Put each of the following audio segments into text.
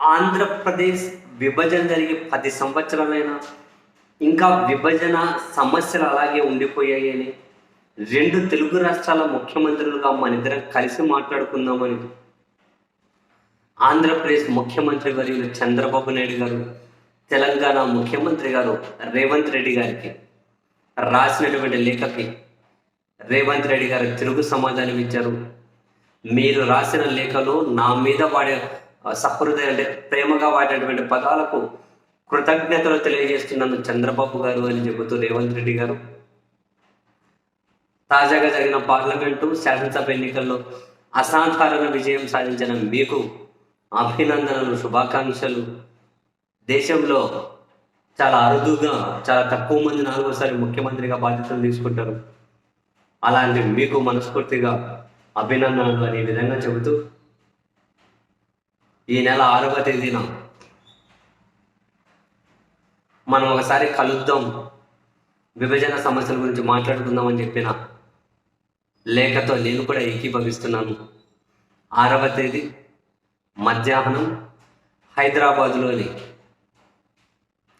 ఆంధ్రప్రదేశ్ విభజన జరిగి పది సంవత్సరాలైనా ఇంకా విభజన సమస్యలు అలాగే ఉండిపోయాయని రెండు తెలుగు రాష్ట్రాల ముఖ్యమంత్రులుగా మనిద్దరం కలిసి మాట్లాడుకుందామని ఆంధ్రప్రదేశ్ ముఖ్యమంత్రి వర్యులు చంద్రబాబు నాయుడు గారు తెలంగాణ ముఖ్యమంత్రి గారు రేవంత్ రెడ్డి గారికి రాసినటువంటి లేఖకి రేవంత్ రెడ్డి గారు తిరుగు సమాధానం ఇచ్చారు. మీరు రాసిన లేఖలో నా మీద వాడే సహృదయ అంటే ప్రేమగా వాడేటువంటి పదాలకు కృతజ్ఞతలు తెలియజేస్తున్నందుకు చంద్రబాబు గారు అని చెబుతూ రేవంత్ రెడ్డి గారు. తాజాగా జరిగిన పార్లమెంటు శాసనసభ ఎన్నికల్లో అసాధారణ విజయం సాధించిన మీకు అభినందనలు శుభాకాంక్షలు. దేశంలో చాలా అరుదుగా చాలా తక్కువ మంది నాలుగోసారి ముఖ్యమంత్రిగా బాధ్యతలు తీసుకుంటారు. అలాంటి మీకు మనస్ఫూర్తిగా అభినందనలు అనే విధంగా చెబుతూ ఈ నెల ఆరవ తేదీన మనం ఒకసారి కలుద్దాం. విభజన సమస్యల గురించి మాట్లాడుకుందామని చెప్పిన లేఖతో నేను కూడా ఏకీభవిస్తున్నాను. ఆరవ తేదీ మధ్యాహ్నం హైదరాబాదులోని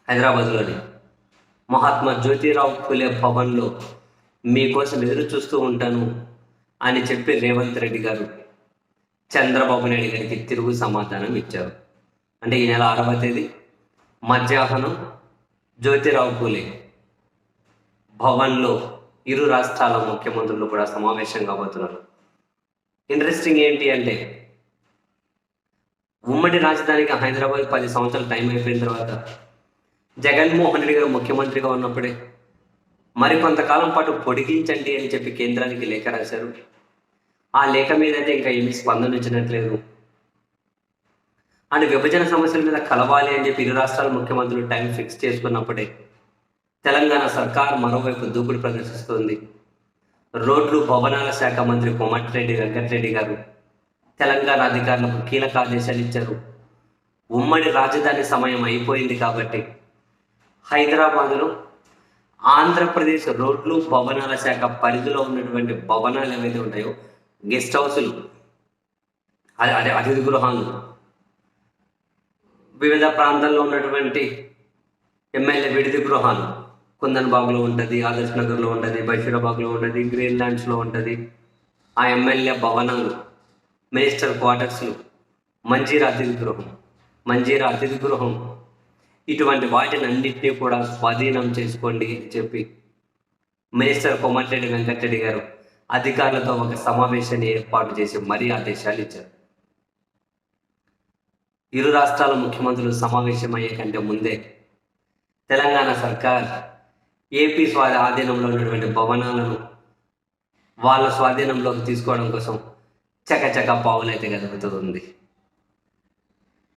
హైదరాబాద్లోని మహాత్మా జ్యోతిరావు పులే భవన్లో మీకోసం ఎదురు చూస్తూ ఉంటాను అని చెప్పి రేవంత్ రెడ్డి గారు చంద్రబాబు నాయుడు గారికి తిరుగు సమాధానం ఇచ్చారు. అంటే ఈ నెల ఆరవ తేదీ మధ్యాహ్నం జ్యోతిరావు పూలే భవన్లో ఇరు రాష్ట్రాల ముఖ్యమంత్రులు కూడా సమావేశం కాబోతున్నారు. ఇంట్రెస్టింగ్ ఏంటి అంటే ఉమ్మడి రాజధానికి హైదరాబాద్ పది సంవత్సరాలు టైం అయిపోయిన తర్వాత జగన్మోహన్ రెడ్డి గారు ముఖ్యమంత్రిగా ఉన్నప్పుడే మరి కొంతకాలం పాటు పొడిగించండి అని చెప్పి కేంద్రానికి లేఖ రాశారు. ఆ లేఖ మీద అయితే ఇంకా ఏమి స్పందన ఇచ్చినట్లేదు. అండ్ విభజన సమస్యల మీద కలవాలి అని చెప్పి ఇరు రాష్ట్రాల ముఖ్యమంత్రులు టైం ఫిక్స్ చేసుకున్నప్పుడే తెలంగాణ సర్కార్ మరోవైపు దూకుడు ప్రదర్శిస్తోంది. రోడ్లు భవనాల శాఖ మంత్రి కోమటిరెడ్డి వెంకటరెడ్డి గారు తెలంగాణ అధికారులకు కీలక ఆదేశాలు ఇచ్చారు. ఉమ్మడి రాజధాని సమయం అయిపోయింది కాబట్టి హైదరాబాదులో ఆంధ్రప్రదేశ్ రోడ్లు భవనాల శాఖ పరిధిలో ఉన్నటువంటి భవనాలు ఏవైతే ఉంటాయో గెస్ట్ హౌసులు అదే అతిథి గృహాలు. వివిధ ప్రాంతాల్లో ఉన్నటువంటి ఎమ్మెల్యే విడిది గృహాలు. కుందన్బాగ్లో ఉంటుంది ఆదర్శ్ నగర్లో ఉంటుంది బషీరాబాగ్లో ఉంటుంది గ్రీన్ ల్యాండ్స్లో ఉంటుంది. ఆ ఎమ్మెల్యే భవనాలు మినిస్టర్ క్వార్టర్స్లు మంజీరా అతిథి గృహం మంజీరా అతిథి గృహం. ఇటువంటి వాటిని అన్నింటినీ కూడా స్వాధీనం చేసుకోండి అని చెప్పి మినిస్టర్ కోమటిరెడ్డి వెంకటరెడ్డి గారు అధికారులతో ఒక సమావేశాన్ని ఏర్పాటు చేసి మరీ ఆదేశాలు ఇచ్చారు. ఇరు రాష్ట్రాల ముఖ్యమంత్రులు సమావేశమయ్యే కంటే ముందే తెలంగాణ సర్కార్ ఏపీ స్వా ఆధీనంలో ఉన్నటువంటి భవనాలను వాళ్ళ స్వాధీనంలోకి తీసుకోవడం కోసం చకచక పావులైతే గదుపుతుంది